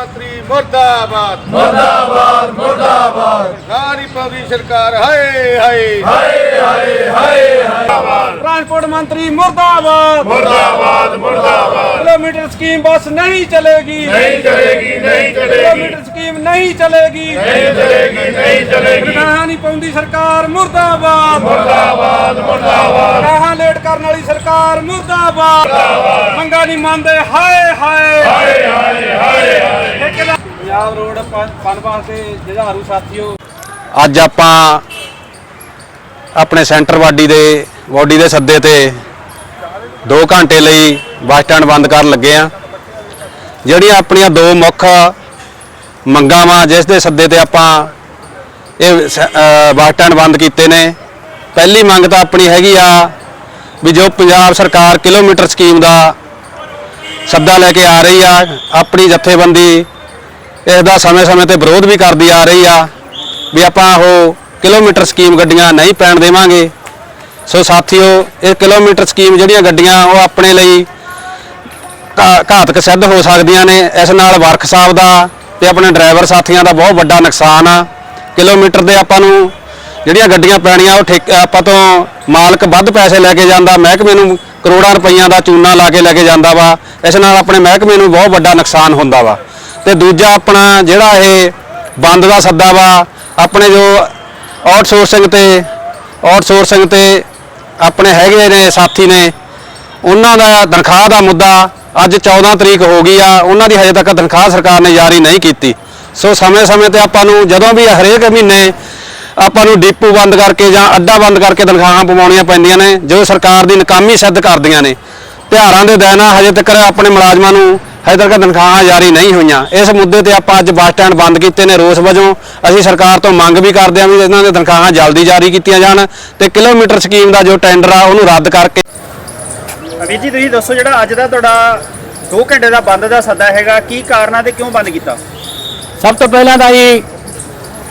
ਮੰਤਰੀ ਮੁਰਦਾਬਾਦ। ਮੁਰਦਾਬਾਦ ਮੁਰਦਾਬਾਦ। ਸਾਰੀ ਪੌਦੀ ਸਰਕਾਰ ਹਾਏ ਹਾਏ। ਟਰਾਂਸਪੋਰਟ ਮੰਤਰੀ ਮੁਰਦਾਬਾਦ। ਮੁਰਦਾਬਾਦ ਮੁਰਦਾਬਾਦ। ਕਿਲੋਮੀਟਰ ਸਕੀਮ ਬੱਸ ਨਹੀਂ ਚਲੇਗੀ। ਨਹੀਂ ਚਲੇਗੀ ਨਹੀਂ ਚਲੇਗੀ। ਕਿਲੋਮੀਟਰ ਸਕੀਮ ਨਹੀਂ ਚਲੇਗੀ। ਨਹੀਂ ਚਲੇਗੀ ਨਹੀਂ ਚਲੇਗੀ। ਰਾਹਾਂ ਨਹੀਂ ਪਾਉਂਦੀ ਸਰਕਾਰ ਮੁਰਦਾਬਾਦ। ਮੁਰਦਾਬਾਦ ਮੁਰਦਾਬਾਦ। ਰਾਹਾਂ ਲੇਟ ਕਰਨ ਵਾਲੀ ਸਰਕਾਰ ਮੁਰਦਾਬਾਦ। ਮੰਗਾ ਨਹੀਂ ਮੰਨਦੇ ਹਾਏ ਹਾਏ। ਹਾਏ ਹਾਏ ਹਾਏ ਹਾਏ। ਪੰਜਾਬ ਰੋਡ ਪਨ ਵਾਸਤੇ ਜੁਝਾਰੂ ਸਾਥੀਓ। ਅੱਜ ਆਪਾਂ ਆਪਣੇ ਸੈਂਟਰ ਵਾਡੀ ਦੇ ਵਾਡੀ ਦੇ ਸੱਦੇ ਤੇ 2 ਘੰਟੇ ਲਈ ਬੱਸ ਸਟੈਂਡ ਬੰਦ ਕਰਨ ਲੱਗੇ ਆ ਜਿਹੜੀਆਂ ਆਪਣੀਆਂ ਦੋ ਮੁੱਖ ਮੰਗਾਂ ਵਾ, ਜਿਸ ਦੇ ਸੱਦੇ ਤੇ ਆਪਾਂ ਇਹ ਬੱਸ ਸਟੈਂਡ ਬੰਦ ਕੀਤੇ ਨੇ। ਪਹਿਲੀ ਮੰਗ ਤਾਂ ਆਪਣੀ ਹੈਗੀ ਆ ਵੀ ਜੋ ਪੰਜਾਬ ਸਰਕਾਰ ਕਿਲੋਮੀਟਰ ਸਕੀਮ ਦਾ ਸੱਦਾ ਲੈ ਕੇ ਆ ਰਹੀ ਆ, ਆਪਣੀ ਜਥੇਬੰਦੀ ਇਸ ਦਾ ਸਮੇਂ-ਸਮੇਂ ਤੇ ਵਿਰੋਧ ਵੀ ਕਰਦੀ ਆ ਰਹੀ ਆ ਵੀ ਆਪਾਂ ਉਹ ਕਿਲੋਮੀਟਰ ਸਕੀਮ ਗੱਡੀਆਂ ਨਹੀਂ ਪੈਣ ਦੇਵਾਂਗੇ। ਸੋ ਸਾਥੀਓ, ਇਹ ਕਿਲੋਮੀਟਰ ਸਕੀਮ ਜਿਹੜੀਆਂ ਗੱਡੀਆਂ ਉਹ ਆਪਣੇ ਲਈ ਘਾ- ਘਾਤਕ ਸਿੱਧ ਹੋ ਸਕਦੀਆਂ ਨੇ। ਇਸ ਨਾਲ ਵਰਕ ਸਾਹਿਬ ਦਾ ਤੇ ਆਪਣੇ ਡਰਾਈਵਰ ਸਾਥੀਆਂ ਦਾ ਬਹੁਤ ਵੱਡਾ ਨੁਕਸਾਨ ਆ। ਕਿਲੋਮੀਟਰ ਦੇ ਆਪਾਂ ਨੂੰ ਜਿਹੜੀਆਂ ਗੱਡੀਆਂ ਪੈਣੀਆਂ, ਉਹ ਠੇਕ, ਆਪਾਂ ਤੋਂ ਮਾਲਕ ਵੱਧ ਪੈਸੇ ਲੈ ਕੇ ਜਾਂਦਾ, ਮਹਿਕਮੇ ਨੂੰ ਕਰੋੜਾਂ ਰੁਪਈਆਂ ਦਾ ਚੂਨਾ ਲਾ ਕੇ ਲੈ ਕੇ ਜਾਂਦਾ ਵਾ। ਇਸ ਨਾਲ ਆਪਣੇ ਮਹਿਕਮੇ ਨੂੰ ਬਹੁਤ ਵੱਡਾ ਨੁਕਸਾਨ ਹੁੰਦਾ ਵਾ। ਤੇ ਦੂਜਾ ਆਪਣਾ ਜਿਹੜਾ ਇਹ ਬੰਦ ਦਾ ਸੱਦਾ ਵਾ, ਆਪਣੇ ਜੋ ਆਊਟਸੋਰਸਿੰਗ ਤੇ ਆਊਟਸੋਰਸਿੰਗ ਤੇ ਆਪਣੇ ਹੈਗੇ ਨੇ ਸਾਥੀ ਨੇ, ਉਹਨਾਂ ਦਾ ਤਨਖਾਹ ਦਾ ਮੁੱਦਾ ਅੱਜ 14 ਤਰੀਕ ਹੋ ਗਈ ਆ, ਉਹਨਾਂ ਦੀ ਹਜੇ ਤੱਕ ਤਨਖਾਹ ਸਰਕਾਰ ਨੇ ਜਾਰੀ ਨਹੀਂ ਕੀਤੀ। ਸੋ ਸਮੇਂ-ਸਮੇਂ ਤੇ ਆਪਾਂ ਨੂੰ ਜਦੋਂ ਵੀ ਹਰੇਕ ਮਹੀਨੇ ਆਪਾਂ ਨੂੰ ਡੀਪੂ ਬੰਦ ਕਰਕੇ ਜਾਂ ਅੱਡਾ ਬੰਦ ਕਰਕੇ ਤਨਖਾਹਾਂ ਪਵਾਉਣੀਆਂ ਪੈਂਦੀਆਂ ਨੇ, ਜੋ ਸਰਕਾਰ ਦੀ ਨਕਾਮੀ ਸਿੱਧ ਕਰਦੀਆਂ ਨੇ, ਤਿਉਹਾਰਾਂ ਦੇ ਦਿਨ ਹਜੇ ਤੱਕ ਆਪਣੇ ਮੁਲਾਜ਼ਮਾਂ ਨੂੰ ਹਜੇ ਤੱਕ ਤਨਖਾਹਾਂ ਜਾਰੀ ਨਹੀਂ ਹੋਈਆਂ। ਇਸ ਮੁੱਦੇ ਤੇ ਆਪਾਂ ਅੱਜ ਬੱਸ ਸਟੈਂਡ ਬੰਦ ਕੀਤੇ ਨੇ ਰੋਸ ਵਜੋਂ। ਅਸੀਂ ਸਰਕਾਰ ਤੋਂ ਮੰਗ ਵੀ ਕਰਦੇ ਹਾਂ ਵੀ ਇਹਨਾਂ ਦੀਆਂ ਤਨਖਾਹਾਂ ਜਲਦੀ ਜਾਰੀ ਕੀਤੀਆਂ ਜਾਣ ਤੇ ਕਿਲੋਮੀਟਰ ਸਕੀਮ ਦਾ ਜੋ ਟੈਂਡਰ ਆ ਉਹਨੂੰ ਰੱਦ ਕਰਕੇ ਵੀਰ ਜੀ ਤੁਸੀਂ ਦੱਸੋ ਜਿਹੜਾ ਅੱਜ ਦਾ ਤੁਹਾਡਾ 2 ਘੰਟੇ ਦਾ ਬੰਦ ਦਾ ਸੱਦਾ ਹੈਗਾ ਕੀ ਕਾਰਨਾਂ ਤੇ ਕਿਉਂ ਬੰਦ ਕੀਤਾ? ਸਭ ਤੋਂ ਪਹਿਲਾਂ ਤਾਂ ਜੀ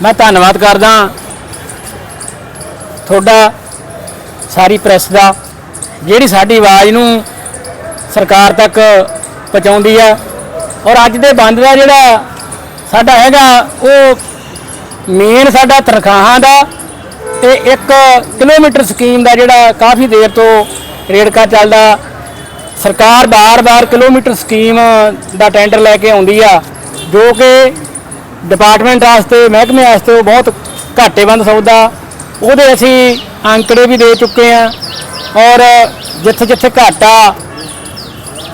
ਮੈਂ ਧੰਨਵਾਦ ਕਰਦਾ ਤੁਹਾਡਾ ਸਾਰੀ ਪ੍ਰੈਸ ਦਾ ਜਿਹੜੀ ਸਾਡੀ ਆਵਾਜ਼ ਨੂੰ ਸਰਕਾਰ ਤੱਕ ਪਹੁੰਚਾਉਂਦੀ ਆ। ਔਰ ਅੱਜ ਦੇ ਬੰਦ ਦਾ ਜਿਹੜਾ ਸਾਡਾ ਹੈਗਾ, ਉਹ ਮੇਨ ਸਾਡਾ ਤਨਖਾਹਾਂ ਦਾ ਤੇ ਇੱਕ ਕਿਲੋਮੀਟਰ ਸਕੀਮ ਦਾ ਜਿਹੜਾ ਕਾਫੀ ਦੇਰ ਤੋਂ ਰੇੜਕਾ ਚੱਲਦਾ। ਸਰਕਾਰ ਬਾਰ-ਬਾਰ ਕਿਲੋਮੀਟਰ ਸਕੀਮ ਦਾ ਟੈਂਡਰ ਲੈ ਕੇ ਆਉਂਦੀ ਆ, ਜੋ ਕਿ ਡਿਪਾਰਟਮੈਂਟ ਵਾਸਤੇ, ਮਹਿਕਮੇ ਵਾਸਤੇ ਉਹ ਬਹੁਤ ਘਾਟੇਬੰਦ ਸੌਦਾ। ਉਹਦੇ ਅਸੀਂ ਅੰਕੜੇ ਵੀ ਦੇ ਚੁੱਕੇ ਆ। ਔਰ ਜਿੱਥੇ ਜਿੱਥੇ ਘਾਟਾ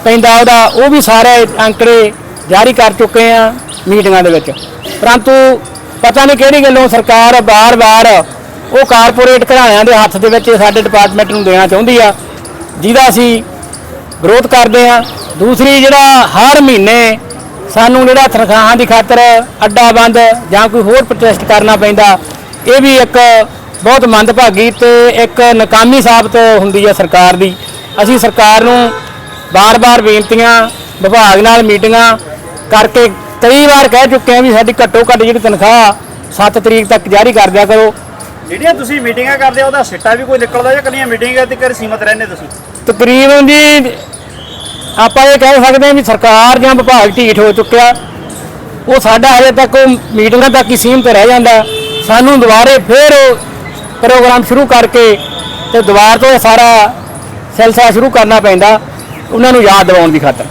ਪੈਂਦਾ ਉਹਦਾ, ਉਹ ਵੀ ਸਾਰੇ ਅੰਕੜੇ ਜਾਰੀ ਕਰ ਚੁੱਕੇ ਆ ਮੀਟਿੰਗਾਂ ਦੇ ਵਿੱਚ। ਪਰੰਤੂ ਪਤਾ ਨਹੀਂ ਕਿਹੜੀ ਗੱਲੋਂ ਸਰਕਾਰ ਬਾਰ-ਬਾਰ ਉਹ ਕਾਰਪੋਰੇਟ ਘਰਾਣਿਆਂ ਦੇ ਹੱਥ ਦੇ ਵਿੱਚ ਸਾਡੇ ਡਿਪਾਰਟਮੈਂਟ ਨੂੰ ਦੇਣਾ ਚਾਹੁੰਦੀ ਆ, ਜਿਹਦਾ ਅਸੀਂ ਵਿਰੋਧ ਕਰਦੇ ਆ। ਦੂਸਰੀ, ਜਿਹੜਾ ਹਰ ਮਹੀਨੇ ਸਾਨੂੰ ਜਿਹੜਾ ਤਨਖਾਹਾਂ ਦੀ ਖਾਤਰ ਅੱਡਾ ਬੰਦ ਜਾਂ ਕੋਈ ਹੋਰ ਪ੍ਰੋਟੈਸਟ ਕਰਨਾ ਪੈਂਦਾ, ਇਹ ਵੀ ਇੱਕ ਬਹੁਤ ਮੰਦਭਾਗੀ ਤੇ ਇੱਕ ਨਾਕਾਮੀ ਸਾਬਤ ਹੁੰਦੀ ਹੈ ਸਰਕਾਰ ਦੀ। ਅਸੀਂ ਸਰਕਾਰ ਨੂੰ ਬਾਰ-ਬਾਰ ਬੇਨਤੀਆਂ ਵਿਭਾਗ ਨਾਲ ਮੀਟਿੰਗਾਂ ਕਰਕੇ ਕਈ ਵਾਰ ਕਹਿ ਚੁੱਕੇ ਹਾਂ ਵੀ ਸਾਡੀ ਘੱਟੋ ਘੱਟ ਜਿਹੜੀ ਤਨਖਾਹ 7 ਤਰੀਕ ਤੱਕ ਜਾਰੀ ਕਰ ਦਿਆ ਕਰੋ। ਜਿਹੜੀਆਂ ਤੁਸੀਂ ਮੀਟਿੰਗਾਂ ਕਰਦੇ ਉਹਦਾ ਸਿੱਟਾ ਵੀ ਕੋਈ ਨਿਕਲਦਾ ਜਾਂ ਕੱਲੀਆਂ ਮੀਟਿੰਗਾਂ ਤੇ ਕਰ ਸੀਮਤ ਰਹਿੰਦੇ ਤੁਸੀਂ? ਤਕਰੀਬਨ ਜੀ ਆਪਾਂ ਇਹ ਕਹਿ ਸਕਦੇ ਹਾਂ ਵੀ ਸਰਕਾਰ ਜਾਂ ਵਿਭਾਗ ਢੀਠ ਹੋ ਚੁੱਕਿਆ। ਉਹ ਸਾਡਾ ਹਜੇ ਤੱਕ ਉਹ ਮੀਟਿੰਗਾਂ ਤੱਕ ਹੀ ਸੀਮਤ ਰਹਿ ਜਾਂਦਾ। ਸਾਨੂੰ ਦੁਬਾਰੇ ਫੇਰ ਪ੍ਰੋਗਰਾਮ ਸ਼ੁਰੂ ਕਰਕੇ ਤੇ ਦੁਬਾਰਾ ਤੋਂ ਇਹ ਸਾਰਾ ਸਿਲਸਿਲਾ ਸ਼ੁਰੂ ਕਰਨਾ ਪੈਂਦਾ। ਉਹਨਾਂ ਨੂੰ ਯਾਦ ਦਿਵਾਉਣ ਦੀ ਖਾਤਰ।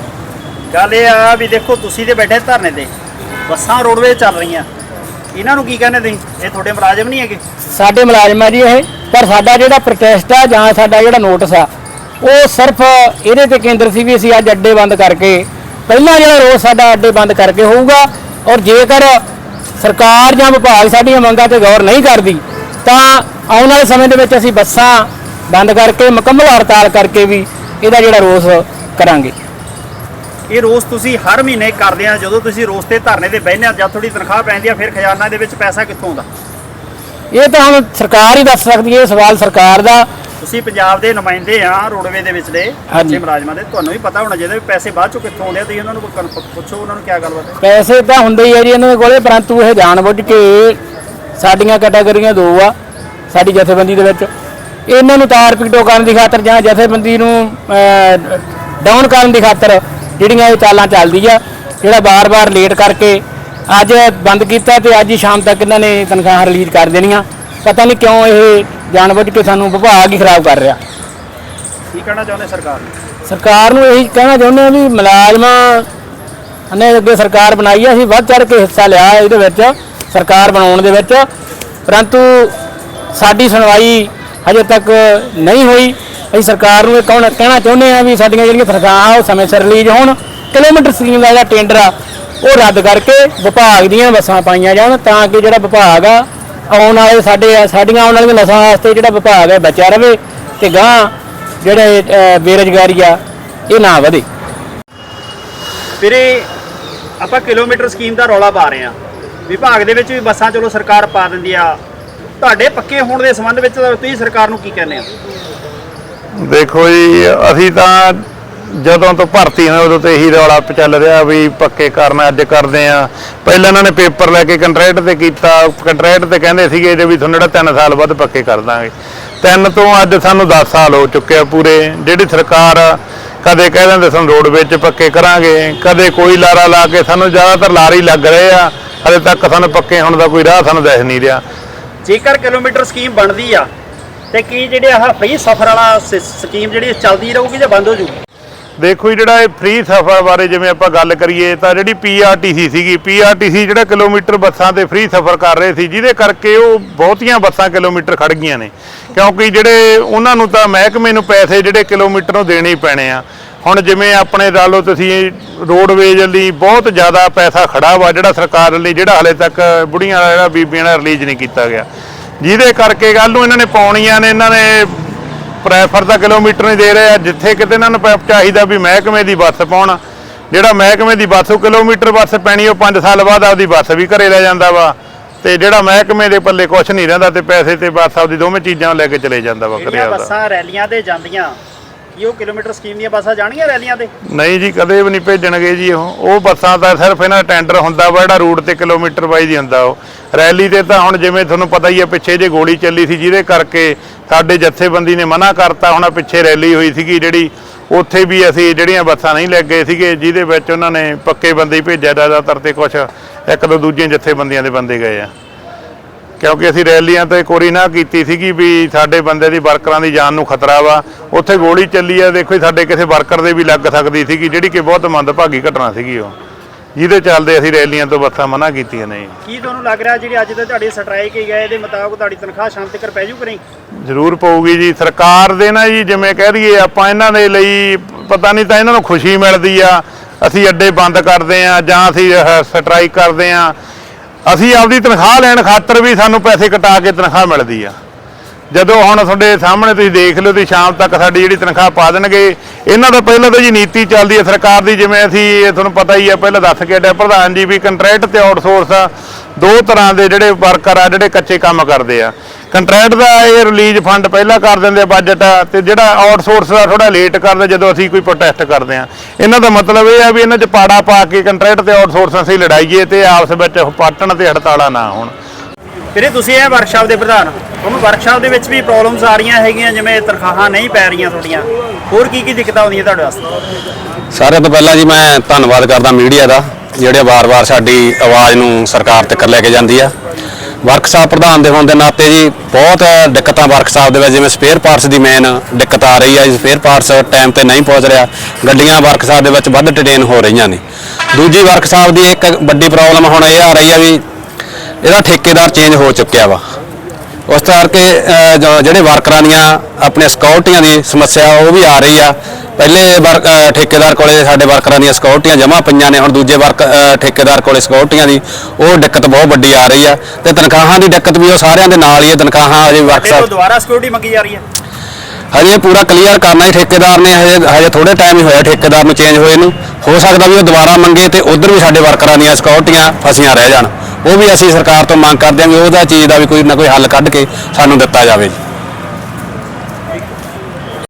ਗੱਲ ਇਹ ਆ ਵੀ ਦੇਖੋ ਤੁਸੀਂ ਤੇ ਬੈਠੇ ਧਰਨੇ ਤੇ। ਬੱਸਾਂ ਰੋਡਵੇ ਚੱਲ ਰਹੀਆਂ। ਇਹਨਾਂ ਨੂੰ ਕੀ ਕਹਿੰਦੇ ਤੁਸੀਂ? ਇਹ ਤੁਹਾਡੇ ਮੁਲਾਜ਼ਮ ਨਹੀਂ ਹੈਗੇ? ਸਾਡੇ ਮੁਲਾਜ਼ਮ ਆ ਜੀ ਇਹ ਪਰ ਸਾਡਾ ਜਿਹੜਾ ਪ੍ਰੋਟੈਸਟ ਆ ਜਾਂ ਸਾਡਾ ਜਿਹੜਾ ਨੋਟਿਸ ਆ ਉਹ ਸਿਰਫ ਇਹਦੇ ਤੇ ਕੇਂਦਰ ਸੀ ਵੀ ਅਸੀਂ ਅੱਜ ਅੱਡੇ ਬੰਦ ਕਰਕੇ ਪਹਿਲਾਂ ਜਿਹੜਾ ਰੋਜ਼ ਸਾਡਾ ਅੱਡੇ ਬੰਦ ਕਰਕੇ ਹੋਊਗਾ ਔਰ ਜੇਕਰ ਸਰਕਾਰ ਜਾਂ ਵਿਭਾਗ ਸਾਡੀਆਂ ਮੰਗਾਂ ਤੇ ਗੌਰ ਨਹੀਂ ਕਰਦੀ ਤਾਂ ਆਉਣ ਵਾਲੇ ਸਮੇਂ ਦੇ ਵਿੱਚ ਅਸੀਂ ਬੱਸਾਂ ਬੰਦ ਕਰਕੇ ਮੁਕੰਮਲ ਹੜਤਾਲ ਕਰਕੇ ਵੀ ਇਹਦਾ ਜਿਹੜਾ ਰੋਸ ਕਰਾਂਗੇ। ਇਹ ਰੋਸ ਤੁਸੀਂ ਹਰ ਮਹੀਨੇ ਕਰਦੇ ਆ ਜਦੋਂ ਤੁਸੀਂ ਰੋਸ ਤੇ ਧਰਨੇ ਤੇ ਬਹਿੰਦੇ ਆ ਜਦ ਤੁਹਾਡੀ ਤਨਖਾਹ ਪੈਂਦੀ ਆ ਫਿਰ ਖਜ਼ਾਨਾ ਦੇ ਵਿੱਚ ਪੈਸਾ ਕਿੱਥੋਂ ਆਉਂਦਾ? ਇਹ ਤਾਂ ਹੁਣ ਸਰਕਾਰ ਹੀ ਦੱਸ ਸਕਦੀ ਹੈ ਇਹ ਸਵਾਲ ਸਰਕਾਰ ਦਾ। ਤੁਸੀਂ ਪੰਜਾਬ ਦੇ ਨੁਮਾਇੰਦੇ ਆ ਰੋਡਵੇ ਦੇ ਵਿੱਚ ਦੇ। ਅੱਛੇ ਮੁਲਾਜ਼ਮਾਂ ਦੇ ਤੁਹਾਨੂੰ ਵੀ ਪਤਾ ਹੋਣਾ ਚਾਹੀਦਾ ਵੀ ਪੈਸੇ ਬਾਅਦ ਚੋਂ ਕਿੱਥੋਂ ਆਉਂਦੇ ਆ ਤੁਸੀਂ ਉਹਨਾਂ ਨੂੰ ਪੁੱਛੋ ਉਹਨਾਂ ਨੂੰ ਕੀ ਗੱਲਬਾਤ ਹੈ। ਪੈਸੇ ਤਾਂ ਹੁੰਦੇ ਹੀ ਆ ਜੀ ਇਹਨਾਂ ਦੇ ਕੋਲੇ ਪਰੰਤੂ ਇਹ ਜਾਣਬੁੱਝ ਕੇ ਸਾਡੀਆਂ ਕੈਟਾਗਰੀਆਂ ਦੋ ਆ ਸਾਡੀ ਜਥੇਬੰਦੀ ਦੇ ਵਿੱਚ। ਇਹਨਾਂ ਨੂੰ ਤਾਰ ਪੀਟੋ ਕਰਨ ਦੀ ਖਾਤਰ ਜਾਂ ਜਥੇਬੰਦੀ ਨੂੰ ਡਾਊਨ ਕਰਨ ਦੀ ਖਾਤਰ ਜਿਹੜੀਆਂ ਇਹ ਚਾਲਾਂ ਚੱਲਦੀ ਆ ਜਿਹੜਾ ਬਾਰ-ਬਾਰ ਲੇਟ ਕਰਕੇ ਅੱਜ ਬੰਦ ਕੀਤਾ ਤੇ ਅੱਜ ਹੀ ਸ਼ਾਮ ਤੱਕ ਇਹਨਾਂ ਨੇ ਤਨਖਾਹਾਂ ਰਿਲੀਜ਼ ਕਰ ਦੇਣੀਆਂ। ਪਤਾ ਨਹੀਂ ਕਿਉਂ ਇਹ ਜਾਣਬੁੱਝ ਕੇ ਸਾਨੂੰ ਵਿਭਾਗ ਹੀ ਖਰਾਬ ਕਰ ਰਿਹਾ। ਕੀ ਕਹਿਣਾ ਚਾਹੁੰਦੇ ਸਰਕਾਰ ਨੂੰ? ਸਰਕਾਰ ਨੂੰ ਇਹੀ ਕਹਿਣਾ ਚਾਹੁੰਦੇ ਆ ਵੀ ਮੁਲਾਜ਼ਮਾਂ ਨੇ ਅੱਗੇ ਸਰਕਾਰ ਬਣਾਈ ਆ ਅਸੀਂ ਵੱਧ ਚੜ ਕੇ ਹਿੱਸਾ ਲਿਆ ਇਹਦੇ ਵਿੱਚ ਸਰਕਾਰ ਬਣਾਉਣ ਦੇ ਵਿੱਚ। ਪਰੰਤੂ ਸਾਡੀ ਸੁਣਵਾਈ ਹਜੇ ਤੱਕ ਨਹੀਂ ਹੋਈ। ਅਸੀਂ ਸਰਕਾਰ ਨੂੰ ਇਹ ਕਹਣਾ ਕਹਿਣਾ ਚਾਹੁੰਦੇ ਆ ਵੀ ਸਾਡੀਆਂ ਜਿਹੜੀਆਂ ਤਨਖਾਹਾਂ ਉਹ ਸਮੇਂ ਸਿਰ ਰਿਲੀਜ਼ ਹੋਣ। ਕਿਲੋਮੀਟਰ ਸਕੀਮ ਦਾ ਜਿਹੜਾ ਟੈਂਡਰ ਆ ਉਹ ਰੱਦ ਕਰਕੇ ਵਿਭਾਗ ਦੀਆਂ ਬੱਸਾਂ ਪਾਈਆਂ ਜਾਣ ਤਾਂ ਕਿ ਜਿਹੜਾ ਵਿਭਾਗ ਆ ਆਉਣ ਵਾਲੇ ਸਾਡੇ ਸਾਡੀਆਂ ਆਉਣ ਵਾਲੀਆਂ ਨਸਾਂ ਵਾਸਤੇ ਜਿਹੜਾ ਵਿਭਾਗ ਹੈ ਬਚਿਆ ਰਵੇ ਤੇ ਗਾਂ ਜਿਹੜੇ ਅਹ, ਬੇਰੁਜ਼ਗਾਰੀ ਆ ਇਹ ਨਾ ਵਧੇ। ਵੀਰੇ ਆਪਾਂ ਕਿਲੋਮੀਟਰ ਸਕੀਮ ਦਾ ਰੌਲਾ ਪਾ ਰਹੇ ਆ ਵਿਭਾਗ ਦੇ ਵਿੱਚ ਵੀ ਬੱਸਾਂ ਚਲੋ ਸਰਕਾਰ ਪਾ ਦਿੰਦੀ ਆ। ਤੁਹਾਡੇ ਪੱਕੇ ਹੋਣ ਦੇ ਸੰਬੰਧ ਵਿੱਚ ਤੁਸੀਂ ਸਰਕਾਰ ਨੂੰ ਕੀ ਕਹਿੰਦੇ ਆ ਦੇਖੋ ਜੀ, ਅਸੀਂ ਤਾਂ ਜਦੋਂ ਤੋਂ ਭਰਤੀ ਹੋਏ, ਉਦੋਂ ਤੋਂ ਇਹੀ ਰੌਲਾ ਚੱਲ ਰਿਹਾ ਵੀ ਪੱਕੇ ਕਰਨਾ ਅੱਜ ਕਰਦੇ ਆ ਪਹਿਲਾਂ ਇਹਨਾਂ ਨੇ ਪੇਪਰ ਲੈ ਕੇ ਕੰਟਰੈਕਟ ਤੇ ਕੀਤਾ, ਕੰਟਰੈਕਟ ਤੇ ਕਹਿੰਦੇ ਸੀਗੇ ਜੇ ਵੀ ਤੁਹਾਨੂੰ ਜਿਹੜਾ 3 ਸਾਲ ਬਾਅਦ ਪੱਕੇ ਕਰ ਦਾਂਗੇ। ਤਿੰਨ ਤੋਂ ਅੱਜ ਸਾਨੂੰ 10 ਸਾਲ ਹੋ ਚੁੱਕੇ ਆ ਪੂਰੇ। ਜਿਹੜੀ ਸਰਕਾਰ ਕਦੇ ਕਹਿ ਦਿੰਦੇ ਸਾਨੂੰ ਰੋਡਵੇਜ਼ 'ਚ ਪੱਕੇ ਕਰਾਂਗੇ, ਕਦੇ ਕੋਈ ਲਾਰਾ ਲਾ ਕੇ ਸਾਨੂੰ ਜ਼ਿਆਦਾਤਰ ਲਾਰੀ ਲੱਗ ਰਹੇ ਆ। ਹਲੇ ਤੱਕ ਸਾਨੂੰ ਪੱਕੇ ਹੋਣ ਦਾ ਕੋਈ ਰਾਹ ਸਾਨੂੰ ਦਿਖ ਨਹੀਂ ਰਿਹਾ। ਜੇਕਰ ਕਿਲੋਮੀਟਰ ਸਕੀਮ ਬਣਦੀ ਆ, ਤੇ ਕੀ ਜਿਹੜੇ ਆਹ ਫ੍ਰੀ ਸਫ਼ਰ ਵਾਲਾ ਸਕੀਮ ਜਿਹੜੀ ਚੱਲਦੀ ਰਹੂਗੀ ਜਾਂ ਬੰਦ ਹੋ ਜੂਗੀ? ਦੇਖੋ ਜੀ, ਜਿਹੜਾ ਇਹ ਫ੍ਰੀ ਸਫ਼ਰ ਬਾਰੇ ਜਿਵੇਂ ਆਪਾਂ ਗੱਲ ਕਰੀਏ, ਤਾਂ ਜਿਹੜੀ ਪੀਆਰਟੀਸੀ ਸੀਗੀ ਪੀਆਰਟੀਸੀ ਜਿਹੜਾ ਕਿਲੋਮੀਟਰ ਬੱਸਾਂ ਤੇ ਫ੍ਰੀ ਸਫ਼ਰ ਕਰ ਰਹੇ ਸੀ, ਜਿਹਦੇ ਕਰਕੇ ਉਹ ਬਹੁਤੀਆਂ ਬੱਸਾਂ ਕਿਲੋਮੀਟਰ ਖੜ ਗਈਆਂ ਨੇ। ਕਿਉਂਕਿ ਜਿਹੜੇ ਉਹਨਾਂ ਨੂੰ ਤਾਂ ਮਹਿਕਮੇ ਨੂੰ ਪੈਸੇ ਜਿਹੜੇ ਕਿਲੋਮੀਟਰ ਨੂੰ ਦੇਣੇ ਹੀ ਪੈਣੇ ਆ। ਹੁਣ ਜਿਵੇਂ ਆਪਣੇ ਲਾ ਲਓ ਤੁਸੀਂ ਰੋਡਵੇਜ ਲਈ ਬਹੁਤ ਜ਼ਿਆਦਾ ਪੈਸਾ ਖੜਾ ਵਾ ਜਿਹੜਾ ਸਰਕਾਰ ਲਈ ਜਿਹੜਾ ਹਲੇ ਤੱਕ ਬੁੜੀਆਂ ਦਾ ਜਿਹੜਾ ਬੀਬੀਆਂ ਦਾ ਰਿਲੀਜ਼ ਨਹੀਂ ਕੀਤਾ ਗਿਆ। ਜਿਹਦੇ ਕਰਕੇ ਗੱਲ ਨੂੰ ਇਹਨਾਂ ਨੇ ਪਾਉਣੀਆਂ ਨੇ ਇਹਨਾਂ ਨੇ ਪ੍ਰੈਫਰ ਤਾਂ ਕਿਲੋਮੀਟਰ ਨਹੀਂ ਦੇ ਰਹੇ ਆ ਜਿੱਥੇ ਕਿਤੇ ਇਹਨਾਂ ਨੂੰ ਚਾਹੀਦਾ ਵੀ ਮਹਿਕਮੇ ਦੀ ਬੱਸ ਪਾਉਣ। ਜਿਹੜਾ ਮਹਿਕਮੇ ਦੀ ਬੱਸ ਉਹ ਕਿਲੋਮੀਟਰ ਬੱਸ ਪੈਣੀ ਉਹ 5 ਸਾਲ ਬਾਅਦ ਆਪਦੀ ਬੱਸ ਵੀ ਘਰੇ ਲੈ ਜਾਂਦਾ ਵਾ। ਤੇ ਜਿਹੜਾ ਮਹਿਕਮੇ ਦੇ ਪੱਲੇ ਕੁਝ ਨਹੀਂ ਰਹਿੰਦਾ ਤੇ ਪੈਸੇ ਤੇ ਬੱਸ ਆਪਦੀ ਦੋਵੇਂ ਚੀਜ਼ਾਂ ਲੈ ਕੇ ਚਲੇ ਜਾਂਦਾ ਵਾ ਆਪਦਾ। ਬੱਸਾਂ ਰੈਲੀਆਂ ਤੇ ਜਾਂਦੀਆਂ ਕੀ ਉਹ ਕਿਲੋਮੀਟਰ ਸਕੀਮ ਦੀਆਂ ਬੱਸਾਂ ਜਾਣਗੀਆਂ ਰੈਲੀਆਂ ਤੇ? ਨਹੀਂ ਜੀ, ਕਦੇ ਵੀ ਨਹੀਂ ਭੇਜਣਗੇ ਜੀ ਉਹ। ਉਹ ਬੱਸਾਂ ਤਾਂ ਸਿਰਫ ਇਹਨਾਂ ਦਾ ਟੈਂਡਰ ਹੁੰਦਾ ਵਾ, ਜਿਹੜਾ ਰੂਟ ਤੇ ਕਿਲੋਮੀਟਰ ਵਾਈਜ਼ ਹੀ ਹੁੰਦਾ ਉਹ। ਰੈਲੀ ਤੇ ਤਾਂ ਹੁਣ ਜਿਵੇਂ ਤੁਹਾਨੂੰ ਪਤਾ ਹੀ ਹੈ ਪਿੱਛੇ ਜੇ ਗੋਲੀ ਚੱਲੀ ਸੀ ਜਿਹਦੇ ਕਰਕੇ ਸਾਡੇ ਜਥੇਬੰਦੀ ਨੇ ਮਨਾ ਕਰਤਾ, ਹੁਣ ਆਹ ਪਿੱਛੇ ਰੈਲੀ ਹੋਈ ਸੀਗੀ ਜਿਹੜੀ, ਉੱਥੇ ਵੀ ਅਸੀਂ ਜਿਹੜੀਆਂ ਬੱਸਾਂ ਨਹੀਂ ਲੈ ਗਏ ਸੀਗੇ, ਜਿਹਦੇ ਵਿੱਚ ਉਹਨਾਂ ਨੇ ਪੱਕੇ ਬੰਦੇ ਹੀ ਭੇਜਿਆ ਜ਼ਿਆਦਾਤਰ ਤੇ ਕੁਝ ਇੱਕ ਦੋ ਦੂਜੀਆਂ ਜਥੇਬੰਦੀਆਂ ਦੇ ਬੰਦੇ ਗਏ ਆ। ਕਿਉਂਕਿ ਅਸੀਂ ਰੈਲੀਆਂ ਤੇ ਕੋਰੀ ਨਾ ਕੀਤੀ ਸੀਗੀ ਵੀ ਸਾਡੇ ਬੰਦੇ ਦੀ ਵਰਕਰਾਂ ਦੀ ਜਾਨ ਨੂੰ ਖਤਰਾ ਵਾ। ਉੱਥੇ ਗੋਲੀ ਚੱਲੀ ਆ ਦੇਖੋ ਸਾਡੇ ਕਿਸੇ ਵਰਕਰ ਦੇ ਵੀ ਲੱਗ ਸਕਦੀ ਸੀਗੀ ਜਿਹੜੀ ਕਿ ਬਹੁਤ ਮੰਦਭਾਗੀ ਘਟਨਾ ਸੀਗੀ ਉਹ। ਜਿਹਦੇ ਚੱਲਦੇ ਅਸੀਂ ਰੈਲੀਆਂ ਤੋਂ ਬੱਸਾਂ ਮਨਾ ਕੀਤੀਆਂ ਨੇ। ਕੀ ਤੁਹਾਨੂੰ ਲੱਗ ਰਿਹਾ ਜਿਹੜੀ ਅੱਜ ਤੇ ਤੁਹਾਡੀ ਸਟ੍ਰਾਈਕ ਹੀ ਗਏ ਇਹਦੇ ਮੁਤਾਬਕ ਤੁਹਾਡੀ ਤਨਖਾਹ ਸ਼ਾਮ ਤੱਕ ਪੈ ਜੂ ਕਿ ਨਹੀਂ? ਜ਼ਰੂਰ ਪਊਗੀ ਜੀ। ਸਰਕਾਰ ਦੇ ਨਾ ਜੀ ਜਿਵੇਂ ਕਹਿ ਦਈਏ ਆਪਾਂ ਇਹਨਾਂ ਦੇ ਲਈ ਪਤਾ ਨਹੀਂ ਤਾਂ ਇਹਨਾਂ ਨੂੰ ਖੁਸ਼ੀ ਮਿਲਦੀ ਆ। ਅਸੀਂ ਅੱਡੇ ਬੰਦ ਕਰਦੇ ਆ ਜਾਂ ਅਸੀਂ ਸਟ੍ਰਾਈਕ ਕਰਦੇ ਆ। ਅਸੀਂ ਆਪਦੀ ਤਨਖਾਹ ਲੈਣ ਖਾਤਰ ਵੀ ਸਾਨੂੰ ਪੈਸੇ ਕਟਾ ਕੇ ਤਨਖਾਹ ਮਿਲਦੀ ਆ। ਜਦੋਂ ਹੁਣ ਤੁਹਾਡੇ ਸਾਹਮਣੇ ਤੁਸੀਂ ਦੇਖ ਲਿਓ ਤੇ ਸ਼ਾਮ ਤੱਕ ਸਾਡੀ ਜਿਹੜੀ ਤਨਖਾਹ ਪਾ ਦੇਣਗੇ, ਇਹਨਾਂ ਦਾ ਪਹਿਲਾਂ ਤਾਂ ਜੀ ਨੀਤੀ ਚੱਲਦੀ ਹੈ ਸਰਕਾਰ ਦੀ, ਜਿਵੇਂ ਅਸੀਂ ਤੁਹਾਨੂੰ ਪਤਾ ਹੀ ਆ, ਪਹਿਲਾਂ ਦੱਸ ਕੇ ਹਟਿਆ, ਪ੍ਰਧਾਨ ਜੀ ਵੀ ਕੰਟਰੈਕਟ ਤੇ ਆਊਟਸੋਰਸ ਦੋ ਤਰ੍ਹਾਂ ਦੇ ਜਿਹੜੇ ਵਰਕਰ ਆ ਜਿਹੜੇ ਕੱਚੇ ਕੰਮ ਕਰਦੇ ਆ। ਕੰਟਰੈਕਟ ਦਾ ਇਹ ਰਿਲੀਜ਼ ਫੰਡ ਪਹਿਲਾਂ ਕਰ ਦਿੰਦੇ ਬਜਟ ਤੇ ਜਿਹੜਾ ਆਊਟਸੋਰਸ ਦਾ ਥੋੜਾ ਲੇਟ ਕਰਦੇ ਜਦੋਂ ਅਸੀਂ ਕੋਈ ਪ੍ਰੋਟੈਸਟ ਕਰਦੇ ਆ। ਇਹਨਾਂ ਦਾ ਮਤਲਬ ਇਹ ਆ ਵੀ ਇਹਨਾਂ 'ਚ ਪਾੜਾ ਪਾ ਕੇ ਕੰਟਰੈਕਟ ਤੇ ਆਊਟਸੋਰਸ ਅਸੀਂ ਲੜਾਈਏ ਤੇ ਆਪਸ ਵਿੱਚ ਪਾਟਣ ਤੇ ਹੜਤਾਲਾਂ ਨਾ ਹੋਣ। ਵੀਰੇ ਤੁਸੀਂ ਇਹ ਵਰਕਸ਼ਾਪ ਦੇ ਪ੍ਰਧਾਨ ਤੁਹਾਨੂੰ ਵਰਕਸ਼ਾਪ ਦੇ ਵਿੱਚ ਵੀ ਪ੍ਰੋਬਲਮਸ ਆ ਰਹੀਆਂ ਹੈਗੀਆਂ ਜਿਵੇਂ ਤਨਖਾਹਾਂ ਨਹੀਂ ਪੈ ਰਹੀਆਂ ਤੁਹਾਡੀਆਂ। ਹੋਰ ਕੀ ਕੀ ਦਿੱਕਤਾਂ ਆਉਂਦੀਆਂ ਤੁਹਾਡੇ ਵਾਸਤੇ? ਸਾਰਿਆਂ ਤੋਂ ਪਹਿਲਾਂ ਜੀ ਮੈਂ ਧੰਨਵਾਦ ਕਰਦਾ ਮੀਡੀਆ ਦਾ। ਜਿਹੜੇ ਵਾਰ-ਵਾਰ ਸਾਡੀ ਆਵਾਜ਼ ਨੂੰ ਸਰਕਾਰ ਤੱਕ ਲੈ ਕੇ ਜਾਂਦੀ ਆ। ਵਰਕਸ਼ਾਪ ਪ੍ਰਧਾਨ ਦੇ ਹੋਣ ਦੇ ਨਾਤੇ ਜੀ ਬਹੁਤ ਦਿੱਕਤਾਂ ਵਰਕਸ਼ਾਪ ਦੇ ਵਿੱਚ, ਜਿਵੇਂ ਸਪੇਅਰ ਪਾਰਟਸ ਦੀ ਮੇਨ ਦਿੱਕਤ ਆ ਰਹੀ ਆ ਜੀ ਸਪੇਅਰ ਪਾਰਟਸ ਟਾਈਮ ਤੇ ਨਹੀਂ ਪਹੁੰਚ ਰਿਹਾ। ਗੱਡੀਆਂ ਵਰਕਸ਼ਾਪ ਦੇ ਵਿੱਚ ਵੱਧ ਡਿਟੇਨ ਹੋ ਰਹੀਆਂ ਨੇ। ਦੂਜੀ ਵਰਕਸ਼ਾਪ ਦੀ ਇੱਕ ਵੱਡੀ ਪ੍ਰੋਬਲਮ ਹੁਣ ਇਹ ਆ ਰਹੀ ਆ ਵੀ ਇਹਦਾ ਠੇਕੇਦਾਰ ਚੇਂਜ ਹੋ ਚੁੱਕਿਆ ਵਾ। ਉਸ ਕਰਕੇ ਜਿਹੜੇ ਵਰਕਰਾਂ ਦੀਆਂ ਆਪਣੀਆਂ ਸਿਕਿਉਰਟੀਆਂ ਦੀ ਸਮੱਸਿਆ ਉਹ ਵੀ ਆ ਰਹੀ ਆ। ਪਹਿਲੇ ਵਰਕ- ਠੇਕੇਦਾਰ ਕੋਲੇ ਸਾਡੇ ਵਰਕਰਾਂ ਦੀਆਂ ਸਿਕਿਉਰਟੀਆਂ ਜਮ੍ਹਾਂ ਪਈਆਂ ਨੇ ਹੁਣ ਦੂਜੇ ਵਰਕ ਠੇਕੇਦਾਰ ਕੋਲੇ ਸਿਕਿਉਰਟੀਆਂ ਦੀ ਉਹ ਦਿੱਕਤ ਬਹੁਤ ਵੱਡੀ ਆ ਰਹੀ ਆ। ਤੇ ਤਨਖਾਹਾਂ ਦੀ ਦਿੱਕਤ ਵੀ ਉਹ ਸਾਰਿਆਂ ਦੇ ਨਾਲ ਹੀ ਹੈ ਤਨਖਾਹਾਂ ਅਜੇ ਵਰਕਸ਼ਾਪ ਦੁਬਾਰਾ ਸਿਕਿਉਰਿਟੀ ਮੰਗੀ ਜਾ ਰਹੀ ਹੈ। ਹਜੇ ਪੂਰਾ ਕਲੀਅਰ ਕਰਨਾ ਹੀ ਠੇਕੇਦਾਰ ਨੇ ਹਜੇ ਹਜੇ ਥੋੜੇ ਟਾਈਮ ਹੀ ਹੋਇਆ ਠੇਕੇਦਾਰ ਨੂੰ ਚੇਂਜ ਹੋਏ ਨੂੰ। ਹੋ ਸਕਦਾ ਵੀ ਉਹ ਦੁਬਾਰਾ ਮੰਗੇ ਤੇ ਉਧਰ ਵੀ ਸਾਡੇ ਵਰਕਰਾਂ ਦੀਆਂ ਸਿਕਿਉਰਟੀਆਂ ਫਸੀਆਂ ਰਹਿ ਜਾਣ। ਉਹ ਵੀ ਅਸੀਂ ਸਰਕਾਰ ਤੋਂ ਮੰਗ ਕਰਦੇ ਹਾਂ ਵੀ ਉਹਦਾ ਚੀਜ਼ ਦਾ ਵੀ ਕੋਈ ਨਾ ਕੋਈ ਹੱਲ ਕੱਢ ਕੇ ਸਾਨੂੰ ਦਿੱਤਾ ਜਾਵੇ। ਜੀ